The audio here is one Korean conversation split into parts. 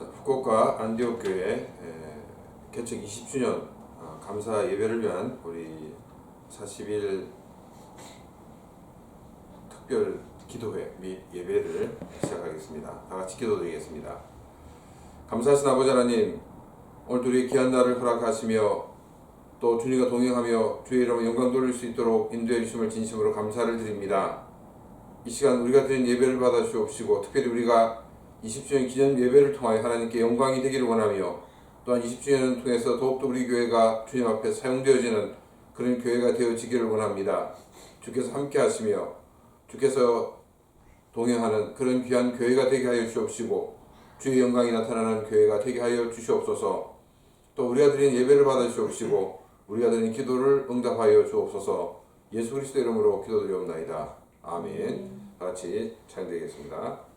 자, 후쿠오카 안디옥 교회 개척 20주년 어, 감사 예배를 위한 우리 40일 특별 기도회 및 예배를 시작하겠습니다. 다 같이 기도드리겠습니다. 감사하신 아버지 하나님, 오늘 우리 귀한 날을 허락하시며 또 주님과 동행하며 주의 이름을 영광 돌릴 수 있도록 인도해 주심을 진심으로 감사를 드립니다. 이 시간 우리가 드린 예배를 받아 주옵시고 특별히 우리가 20주년 기념 예배를 통하여 하나님께 영광이 되기를 원하며 또한 20주년을 통해서 더욱더 우리 교회가 주님 앞에 사용되어지는 그런 교회가 되어지기를 원합니다. 주께서 함께 하시며 주께서 동행하는 그런 귀한 교회가 되게 하여 주옵시고 주의 영광이 나타나는 교회가 되게 하여 주시옵소서 또 우리가 드린 예배를 받아 주옵시고 우리가 드린 기도를 응답하여 주옵소서 예수 그리스도 이름으로 기도드리옵나이다. 아멘. 다 같이 찬양드리겠습니다.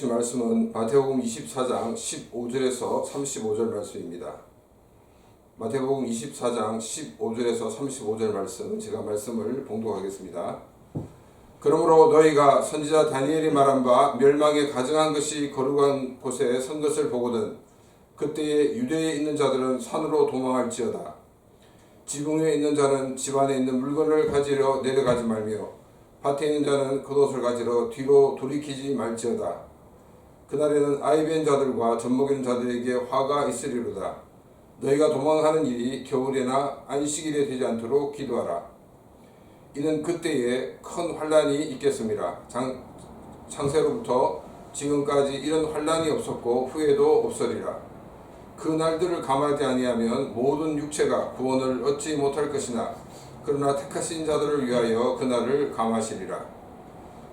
주신 말씀은 마태복음 24장 15절에서 35절 말씀입니다. 마태복음 24장 15절에서 35절 말씀 제가 말씀을 봉독하겠습니다. 그러므로 너희가 선지자 다니엘이 말한 바 멸망에 가증한 것이 거룩한 곳에 선 것을 보거든 그때에 유대에 있는 자들은 산으로 도망할지어다. 지붕 위에 있는 자는 집 안에 있는 물건을 가지려 내려가지 말며 밭에 있는 자는 겉옷을 가지러 뒤로 돌이키지 말지어다. 그날에는 아이벤 자들과 젖먹이는 자들에게 화가 있으리로다. 너희가 도망하는 일이 겨울에나 안식일에 되지 않도록 기도하라. 이는 그때에 큰 환란이 있겠습니다. 장, 창세로부터 지금까지 이런 환란이 없었고 후에도 없으리라. 그 날들을 감하지 아니하면 모든 육체가 구원을 얻지 못할 것이나 그러나 택하신 자들을 위하여 그 날을 감하시리라.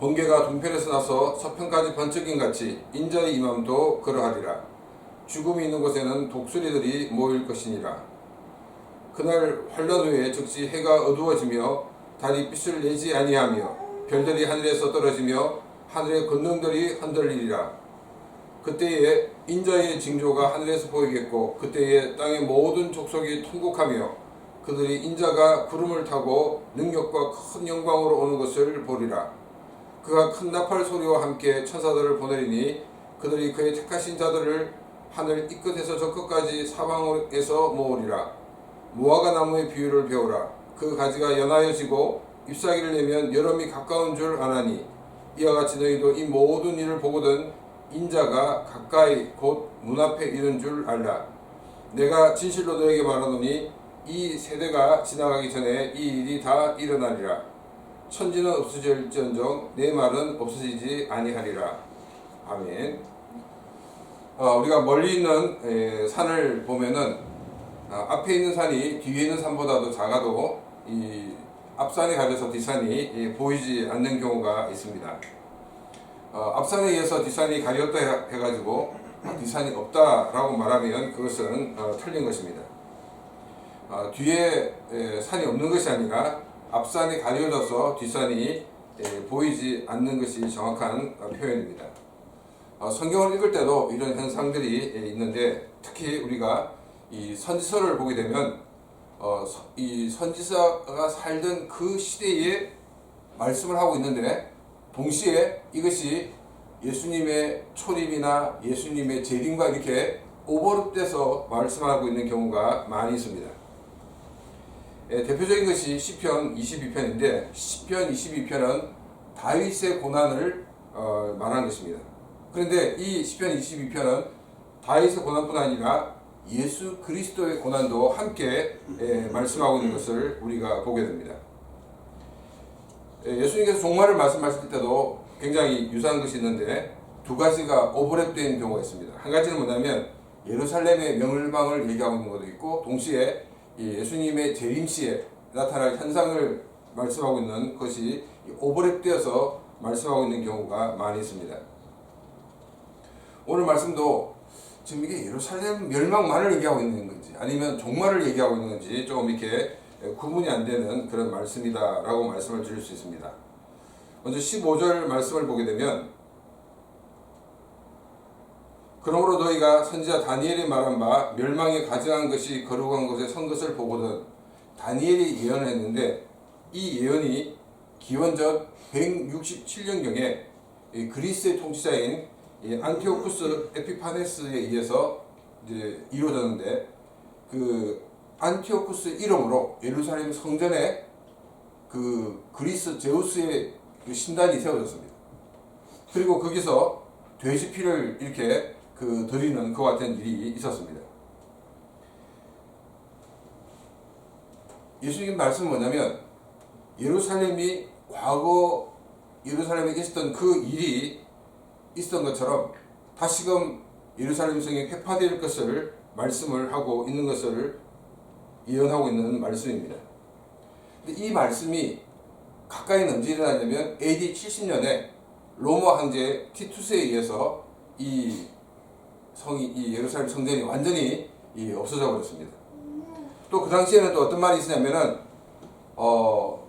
번개가 동편에서 나서 서편까지 번쩍인 같이 인자의 임함도 그러하리라. 죽음이 있는 곳에는 독수리들이 모일 것이니라. 그날 환란 후에 즉시 해가 어두워지며 달이 빛을 내지 아니하며 별들이 하늘에서 떨어지며 하늘의 권능들이 흔들리리라. 그때에 인자의 징조가 하늘에서 보이겠고 그때에 땅의 모든 족속이 통곡하며 그들이 인자가 구름을 타고 능력과 큰 영광으로 오는 것을 보리라. 그가 큰 나팔 소리와 함께 천사들을 보내리니 그들이 그의 택하신 자들을 하늘 이 끝에서 저 끝까지 사방에서 모으리라. 무화과 나무의 비유를 배우라. 그 가지가 연하여지고 잎사귀를 내면 여름이 가까운 줄 아나니 이와 같이 너희도 이 모든 일을 보거든 인자가 가까이 곧 눈앞에 이른 줄 알라. 내가 진실로 너에게 말하노니 이 세대가 지나가기 전에 이 일이 다 일어나리라. 천지는 없어질지언정 내 말은 없어지지 아니하리라. 아멘. 어, 우리가 멀리 있는 에, 산을 보면은 아, 앞에 있는 산이 뒤에 있는 산보다도 작아도 이 앞산에 가려서 뒷산이 예, 보이지 않는 경우가 있습니다. 어, 앞산에 의해서 뒷산이 가렸다 해- 해가지고 아, 뒷산이 없다라고 말하면 그것은 어, 틀린 것입니다. 어, 뒤에 에, 산이 없는 것이 아니라 앞산이 가려져서 뒷산이 에, 보이지 않는 것이 정확한 어, 표현입니다. 어, 성경을 읽을 때도 이런 현상들이 에, 있는데 특히 우리가 이 선지서를 보게 되면 어, 서- 이 선지서가 살던 그 시대에 말씀을 하고 있는데 동시에 이것이 예수님의 초림이나 예수님의 재림과 이렇게 오버랩돼서 말씀하고 있는 경우가 많이 있습니다. 예, 대표적인 것이 시편 22편인데 시편 22편은 다윗의 고난을 어, 말하는 것입니다. 그런데 이 시편 22편은 다윗의 고난뿐 아니라 예수 그리스도의 고난도 함께 예, 말씀하고 있는 것을 우리가 보게 됩니다. 예, 예수님께서 종말을 말씀하실 때도 굉장히 유사한 것이 있는데 두 가지가 오버랩된 경우가 있습니다. 한 가지는 뭐냐면 예루살렘의 멸망을 얘기하고 있는 것도 있고 동시에 이 예수님의 재림 시에 나타날 현상을 말씀하고 있는 것이 오버랩되어서 말씀하고 있는 경우가 많이 있습니다. 오늘 말씀도 지금 이게 예루살렘 멸망만을 얘기하고 있는 건지 아니면 종말을 얘기하고 있는 건지 조금 이렇게 구분이 안 되는 그런 말씀이다라고 말씀을 드릴 수 있습니다. 먼저 15절 말씀을 보게 되면 그러므로 너희가 선지자 다니엘이 말한 바 멸망에 가증한 것이 거룩한 곳에 선 것을 보거든 다니엘이 예언했는데 이 예언이 기원전 167년경에 그리스의 통치자인 이 안티오쿠스 에피파네스에 의해서 이루어졌는데 그 안티오쿠스 이름으로 예루살렘 성전에 그 그리스 제우스의 그 신단이 세워졌습니다. 그리고 거기서 돼지 피를 이렇게 그 드리는 그와 같은 일이 있었습니다. 예수님 말씀은 뭐냐면 예루살렘이 과거 예루살렘에 있었던 그 일이 있었던 것처럼 다시금 예루살렘 성이 회파될 것을 말씀을 하고 있는 것을 예언하고 있는 말씀입니다. 근데 이 말씀이 가까이는 언제 일어나냐면 AD 70년에 로마 황제 티투스에 의해서 이 성이 이 예루살렘 성전이 완전히 이 없어져 버렸습니다. 또 그 당시에는 또 어떤 말이 있었냐면은 어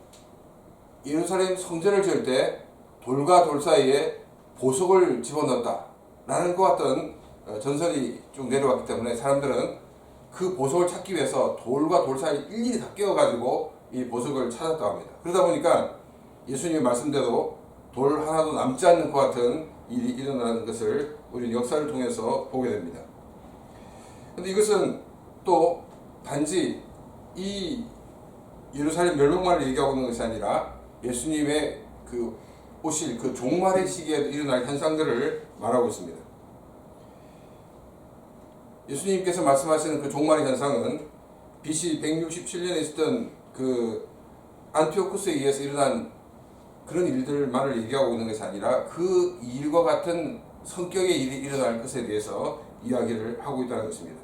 예루살렘 성전을 지을 때 돌과 돌 사이에 보석을 집어넣었다라는 것 같은 어, 전설이 쭉 내려왔기 때문에 사람들은 그 보석을 찾기 위해서 돌과 돌 사이 일일이 다 끼워가지고 이 보석을 찾았다고 합니다. 그러다 보니까 예수님의 말씀대로 돌 하나도 남지 않는 것 같은 일이 일어나는 것을 우리는 역사를 통해서 보게 됩니다. 근데 이것은 또 단지 이 예루살렘 멸망만을 얘기하고 있는 것이 아니라 예수님의 그 오실 그 종말의 시기에 일어날 현상들을 말하고 있습니다. 예수님께서 말씀하시는 그 종말의 현상은 BC 167년에 있었던 그 안티오쿠스에 의해서 일어난 그런 일들만을 얘기하고 있는 것이 아니라 그 일과 같은 일이 일어날 것에 대해서 이야기를 하고 있다는 것입니다.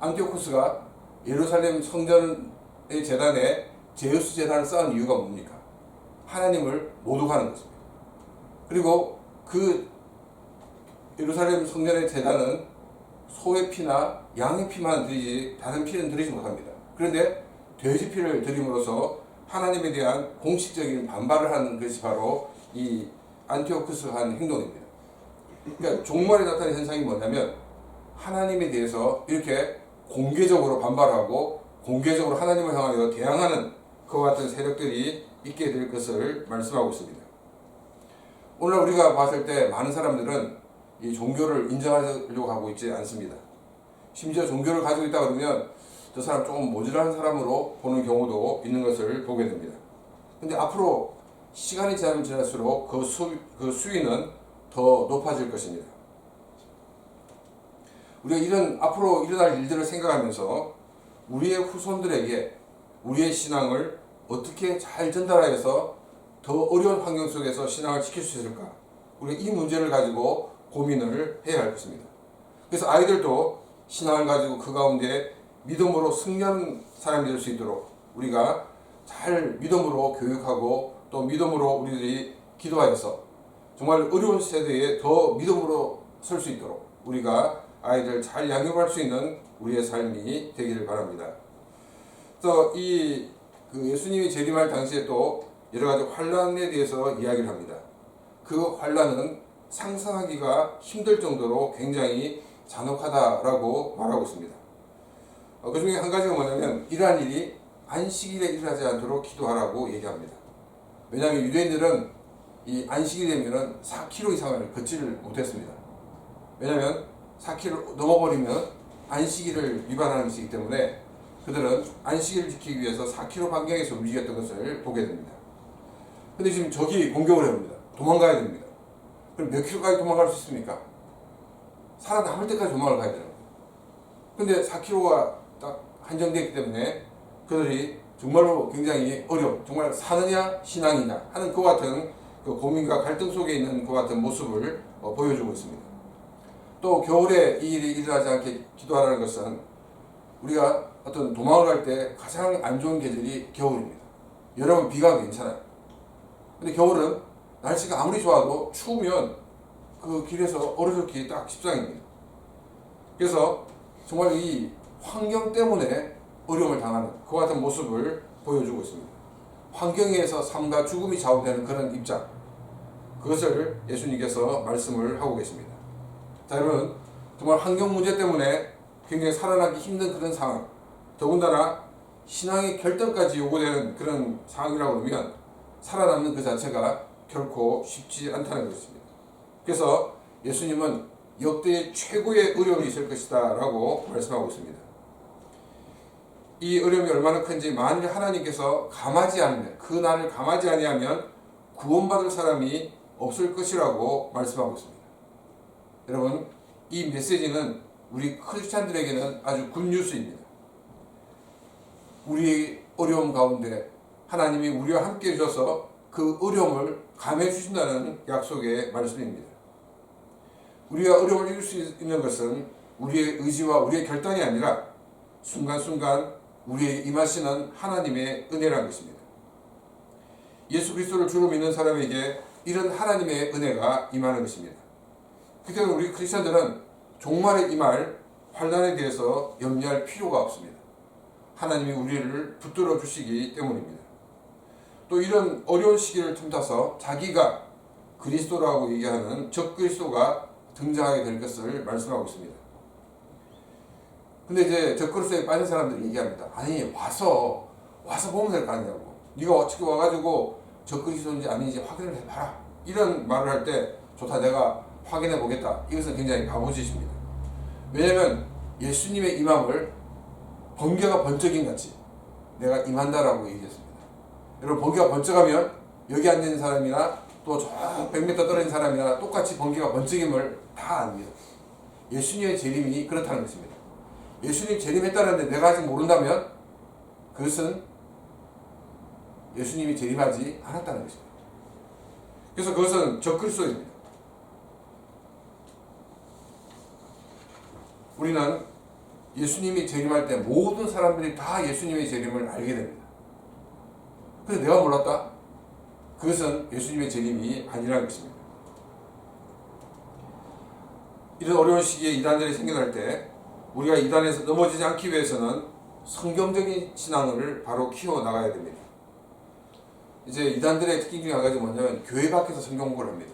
안티오쿠스가 예루살렘 성전의 재단에 제우스 재단을 쌓은 이유가 뭡니까? 하나님을 모독하는 것입니다. 그리고 그 예루살렘 성전의 재단은 소의 피나 양의 피만 드리지 다른 피는 드리지 못합니다. 그런데 돼지 피를 드림으로써 하나님에 대한 공식적인 반발을 하는 것이 바로 이 안티오크스가 한 행동입니다. 그러니까 종말에 나타나는 현상이 뭐냐면 하나님에 대해서 이렇게 공개적으로 반발하고 공개적으로 하나님을 향하여 대항하는 그와 같은 세력들이 있게 될 것을 말씀하고 있습니다. 오늘 우리가 봤을 때 많은 사람들은 이 종교를 인정하려고 하고 있지 않습니다. 심지어 종교를 가지고 있다 그러면 저 사람 조금 모질한 사람으로 보는 경우도 있는 것을 보게 됩니다. 근데 앞으로 시간이 지나면 지날수록 그, 수, 그 수위는 더 높아질 것입니다. 우리가 이런 앞으로 일어날 일들을 생각하면서 우리의 후손들에게 우리의 신앙을 어떻게 잘 전달하여서 더 어려운 환경 속에서 신앙을 지킬 수 있을까? 우리가 이 문제를 가지고 고민을 해야 할 것입니다. 그래서 아이들도 신앙을 가지고 그 가운데 믿음으로 승리하는 사람이 될 수 있도록 우리가 잘 믿음으로 교육하고 또 믿음으로 우리들이 기도하여서 정말 어려운 세대에 더 믿음으로 설 수 있도록 우리가 아이들 잘 양육할 수 있는 우리의 삶이 되기를 바랍니다. 또 이 그 예수님이 재림할 당시에 또 여러 가지 환란에 대해서 이야기를 합니다. 그 환란은 상상하기가 힘들 정도로 굉장히 잔혹하다라고 말하고 있습니다. 어, 그 중에 한 가지가 뭐냐면 이러한 일이 안식일에 일어나지 않도록 기도하라고 얘기합니다. 왜냐하면 유대인들은 이 안식이 되면은 4km 이상을 걷지를 못했습니다. 왜냐하면 4km 넘어버리면 안식일을 위반하는 것이기 때문에 그들은 안식일을 지키기 위해서 4km 반경에서 움직였던 것을 보게 됩니다. 근데 지금 적이 공격을 해옵니다. 도망가야 됩니다. 그럼 몇 킬로까지 도망갈 수 있습니까? 살아남을 때까지 도망을 가야 되는 거예요. 근데 4km가 딱 한정되어 있기 때문에 그들이 정말로 굉장히 어려워. 정말 사느냐, 신앙이냐 하는 그 같은 그 고민과 갈등 속에 있는 그 같은 모습을 어, 보여주고 있습니다. 또 겨울에 이 일이 일어나지 않게 기도하라는 것은 우리가 어떤 도망을 갈 때 가장 안 좋은 계절이 겨울입니다. 여름은 비가 괜찮아요. 근데 겨울은 날씨가 아무리 좋아도 추우면 그 길에서 얼어죽기 딱 십상입니다. 그래서 정말 이 환경 때문에 어려움을 당하는 그 같은 모습을 보여주고 있습니다. 환경에서 삶과 죽음이 좌우되는 그런 입장. 그것을 예수님께서 말씀을 하고 계십니다. 자, 여러분, 정말 환경 문제 때문에 굉장히 살아나기 힘든 그런 상황. 더군다나 신앙의 결단까지 요구되는 그런 상황이라고 그러면 살아남는 그 자체가 결코 쉽지 않다는 것입니다. 그래서 예수님은 역대 최고의 어려움이 있을 것이다 라고 말씀하고 있습니다. 이 어려움이 얼마나 큰지 만일 하나님께서 감하지 않으면 그 날을 감하지 아니하면 구원받을 사람이 없을 것이라고 말씀하고 있습니다. 여러분 이 메시지는 우리 크리스찬들에게는 아주 굿뉴스입니다. 우리의 어려움 가운데 하나님이 우리와 함께 해주셔서 그 어려움을 감해 주신다는 약속의 말씀입니다. 우리가 어려움을 이길 수 있는 것은 우리의 의지와 우리의 결단이 아니라 순간순간 우리의 임하시는 하나님의 은혜라는 것입니다. 예수 그리스도를 주로 믿는 사람에게 이런 하나님의 은혜가 임하는 것입니다. 때문에 우리 크리스천들은 종말에 임할 환란에 대해서 염려할 필요가 없습니다. 하나님이 우리를 붙들어 주시기 때문입니다. 또 이런 어려운 시기를 틈타서 자기가 그리스도라고 얘기하는 적 그리스도가 등장하게 될 것을 말씀하고 있습니다. 근데 이제 적 그리스도에 빠진 사람들이 얘기합니다. 아니 와서 와서 보면 될 거 아니냐고. 네가 어떻게 와가지고 적 그리스도인지 아닌지 확인을 해봐라. 이런 말을 할 때 좋다 내가 확인해 보겠다. 이것은 굉장히 바보짓입니다. 왜냐하면 예수님의 임함을 번개가 번쩍인 같이 내가 임한다라고 얘기했습니다. 여러분 번개가 번쩍하면 여기 있는 사람이나 또저 100m 떨어진 사람이나 똑같이 번개가 번쩍임을 다 압니다. 예수님의 재림이 그렇다는 것입니다. 예수님 재림했다는데 내가 아직 모른다면 그것은 예수님이 재림하지 않았다는 것입니다. 그래서 그것은 적그리스도입니다. 우리는 예수님이 재림할 때 모든 사람들이 다 예수님의 재림을 알게 됩니다. 근데 내가 몰랐다? 그것은 예수님의 재림이 아니라는 것입니다. 이런 어려운 시기에 이단들이 생겨날 때 우리가 이단에서 넘어지지 않기 위해서는 성경적인 신앙을 바로 키워 나가야 됩니다. 이제 이단들의 특징 중에 한 가지 뭐냐면 교회 밖에서 성경 공부를 합니다.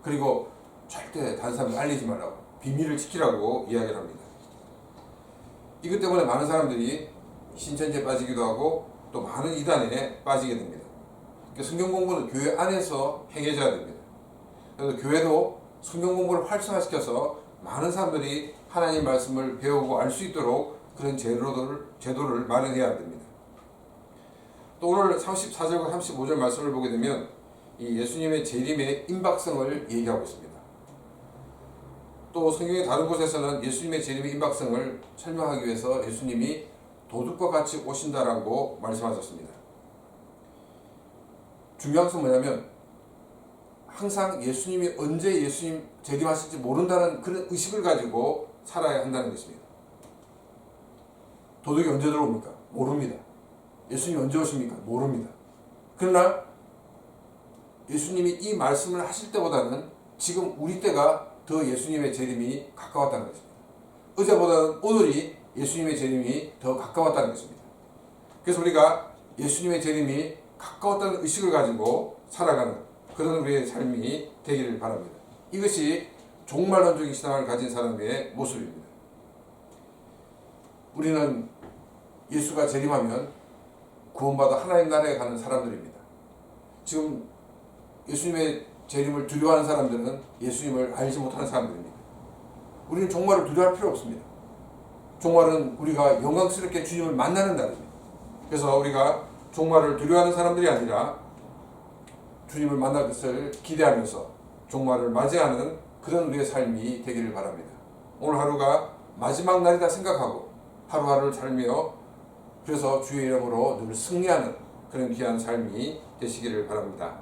그리고 절대 다른 사람에 알리지 말라고 비밀을 지키라고 이야기를 합니다. 이것 때문에 많은 사람들이 신천지에 빠지기도 하고 또 많은 이단에 빠지게 됩니다. 그러니까 성경 공부는 교회 안에서 행해져야 됩니다. 그래서 교회도 성경 공부를 활성화시켜서 많은 사람들이 하나님 말씀을 배우고 알 수 있도록 그런 제도를, 제도를 마련해야 됩니다. 또 오늘 34절과 35절 말씀을 보게 되면 이 예수님의 재림의 임박성을 얘기하고 있습니다. 또 성경의 다른 곳에서는 예수님의 재림의 임박성을 설명하기 위해서 예수님이 도둑과 같이 오신다라고 말씀하셨습니다. 중요한 것은 뭐냐면 항상 예수님이 언제 예수님 재림하실지 모른다는 그런 의식을 가지고 살아야 한다는 것입니다. 도둑이 언제 들어옵니까? 모릅니다. 예수님이 언제 오십니까? 모릅니다. 그러나 예수님이 이 말씀을 하실 때보다는 지금 우리 때가 더 예수님의 재림이 가까웠다는 것입니다. 어제보다는 오늘이 예수님의 재림이 더 가까웠다는 것입니다. 그래서 우리가 예수님의 재림이 가까웠다는 의식을 가지고 살아가는 그런 우리의 삶이 되기를 바랍니다. 이것이 종말론적인 신앙을 가진 사람의 모습입니다. 우리는 예수가 재림하면 구원받아 하나님 나라에 가는 사람들입니다. 지금 예수님의 재림을 두려워하는 사람들은 예수님을 알지 못하는 사람들입니다. 우리는 종말을 두려워할 필요 없습니다. 종말은 우리가 영광스럽게 주님을 만나는 날입니다. 그래서 우리가 종말을 두려워하는 사람들이 아니라 주님을 만날 것을 기대하면서 종말을 맞이하는 그런 우리의 삶이 되기를 바랍니다. 오늘 하루가 마지막 날이다 생각하고 하루하루를 살며 그래서 주의 이름으로 늘 승리하는 그런 귀한 삶이 되시기를 바랍니다.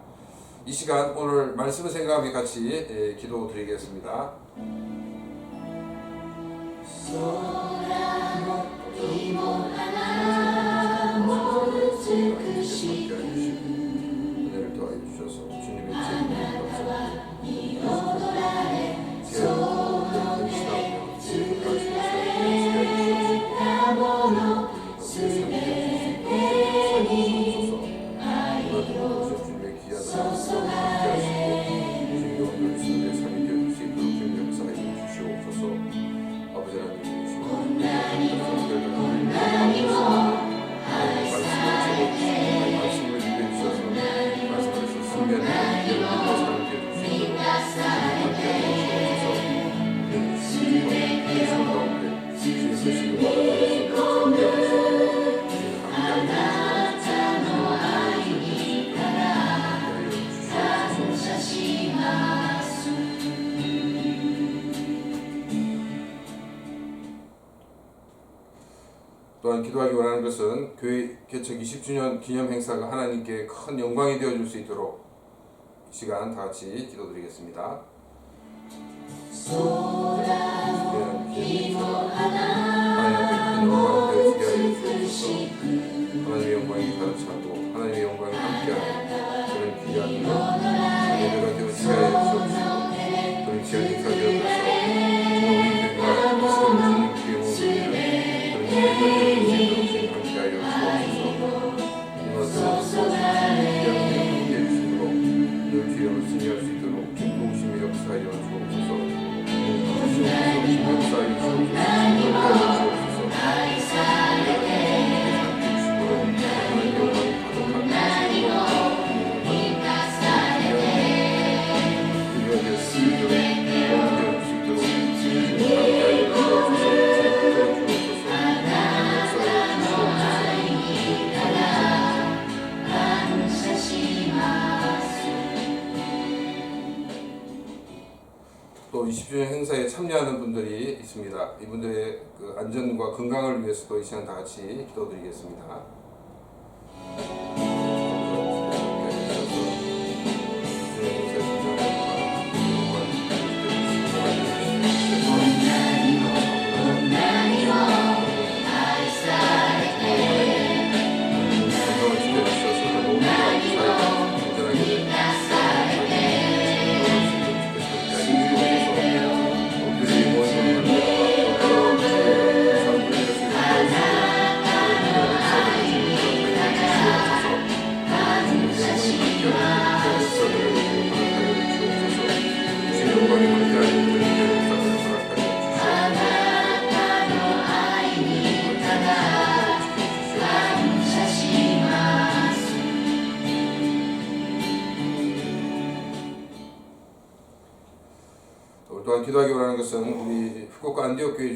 이 시간 오늘 말씀을 생각하며 같이 예, 기도 드리겠습니다. 은혜를 또한 기도하기 원하는 것은 교회 개척 20주년 기념 행사가 하나님께 큰 영광이 되어 줄 수 있도록 이 시간 다 같이 기도드리겠습니다. 하나님의 영광이 가득 차고 하나님의 영광이 함께하는 그런 귀한 예배가 되어지게 하여 주옵소서. 그런 귀한 행사 되 이분들의 그 안전과 건강을 위해서도 이 시간 다 같이 기도드리겠습니다.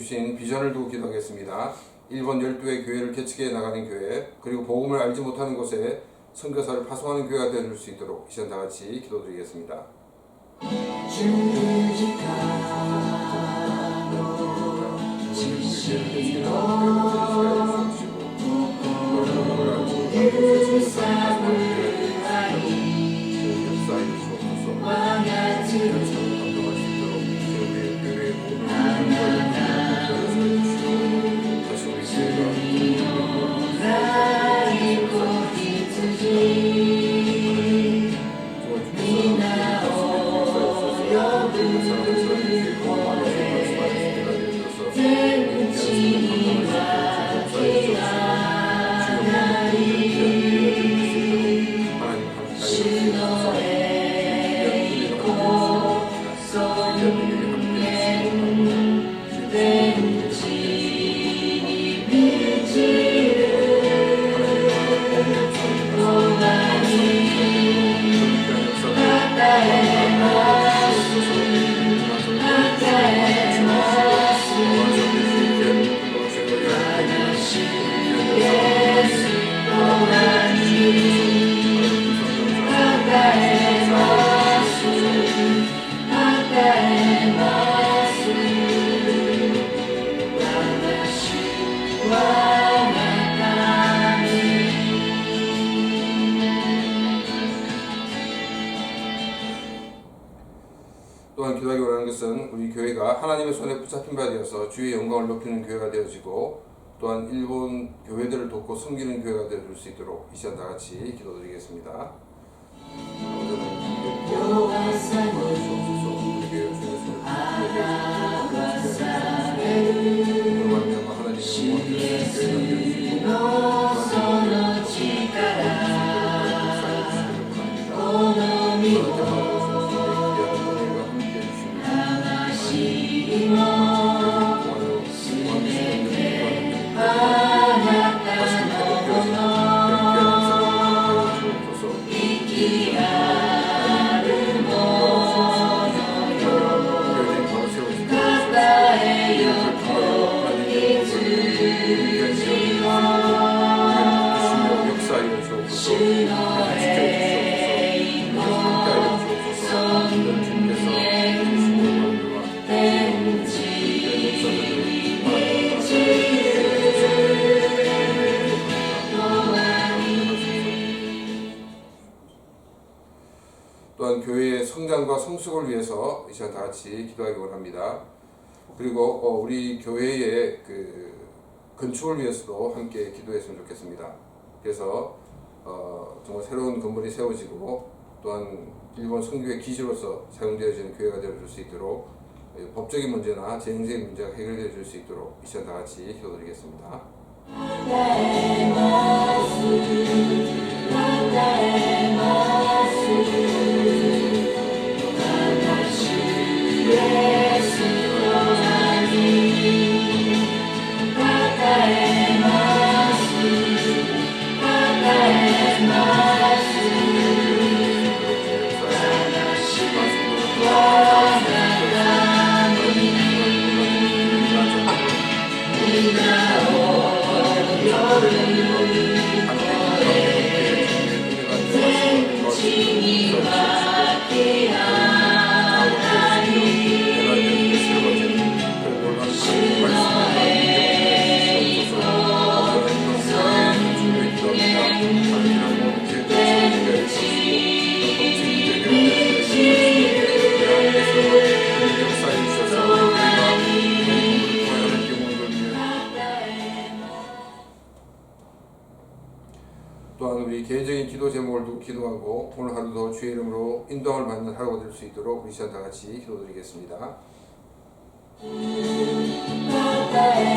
주신 비전을 두고 기도하겠습니다. 일본 12의 교회를 개척해 나가는 교회, 그리고 복음을 알지 못하는 곳에 선교사를 파송하는 교회가 되어줄 수 있도록 이 시간 다 같이 기도드리겠습니다. 또한 되어서 주의 영광을 높이는 교회가 되어지고 또한 일본 교회들을 돕고 섬기는 교회가 되어줄 수 있도록 이 시간 다 같이 기도드리겠습니다. 역사하여 같이 기도하기 원합니다. 그리고 어, 우리 교회의 그 건축을 위해서도 함께 기도했으면 좋겠습니다. 그래서 어, 정말 새로운 건물이 세워지고 또한 일본 선교의 기지로서 사용되어지는 교회가 되어줄 수 있도록 예, 법적인 문제나 재행적인 문제가 해결되어 줄 수 있도록 이 시간 다 같이 기도드리겠습니다. 또한 기도하고 오늘 하루도 주의 이름으로 인도함을 받는 하루가 될 수 있도록 우리 시간 다 같이 기도드리겠습니다. 이 아를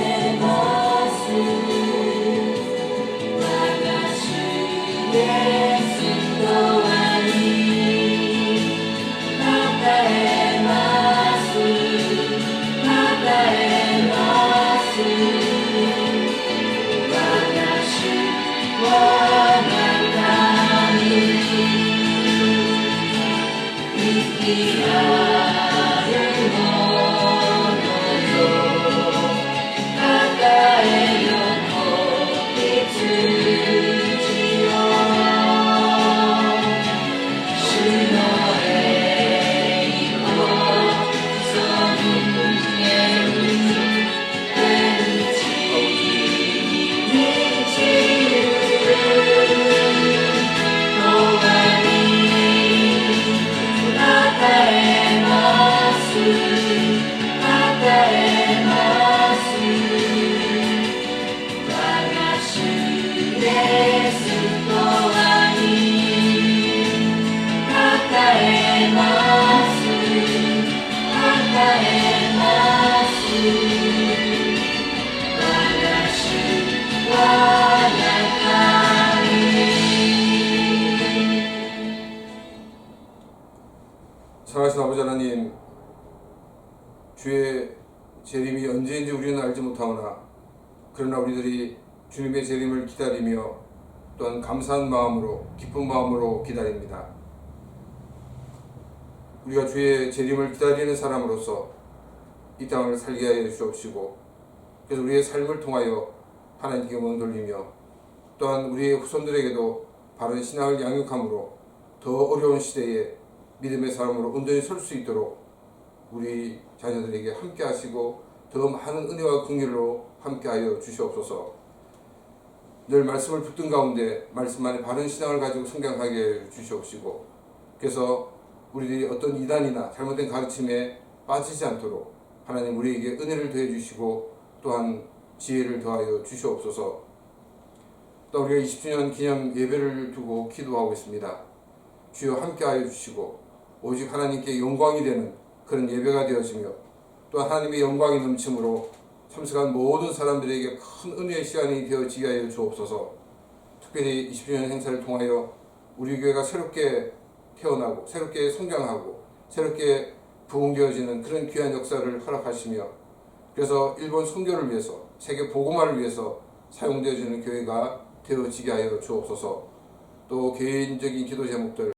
언제인지 우리는 알지 못하오나 그러나 우리들이 주님의 재림을 기다리며 또한 감사한 마음으로 기쁜 마음으로 기다립니다. 우리가 주의 재림을 기다리는 사람으로서 이 땅을 살게 하여 주옵시고 그래서 우리의 삶을 통하여 하나님께 영광 돌리며 또한 우리의 후손들에게도 바른 신앙을 양육함으로 더 어려운 시대에 믿음의 사람으로 온전히 설 수 있도록 우리 자녀들에게 함께 하시고 더 많은 은혜와 긍휼로 함께 하여 주시옵소서. 늘 말씀을 붙든 가운데 말씀 안에 바른 신앙을 가지고 성장하게 해 주시옵시고 그래서 우리들이 어떤 이단이나 잘못된 가르침에 빠지지 않도록 하나님 우리에게 은혜를 더해 주시고 또한 지혜를 더하여 주시옵소서. 또 우리가 20주년 기념 예배를 두고 기도하고 있습니다. 주여 함께하여 주시고 오직 하나님께 영광이 되는 그런 예배가 되어지며 또 하나님의 영광이 넘침으로 참석한 모든 사람들에게 큰 은혜의 시간이 되어지게 하여 주옵소서. 특별히 20주년 행사를 통하여 우리 교회가 새롭게 태어나고 새롭게 성장하고 새롭게 부흥되어지는 그런 귀한 역사를 허락하시며 그래서 일본 선교를 위해서 세계 복음화를 위해서 사용되어지는 교회가 되어지게 하여 주옵소서. 또 개인적인 기도 제목들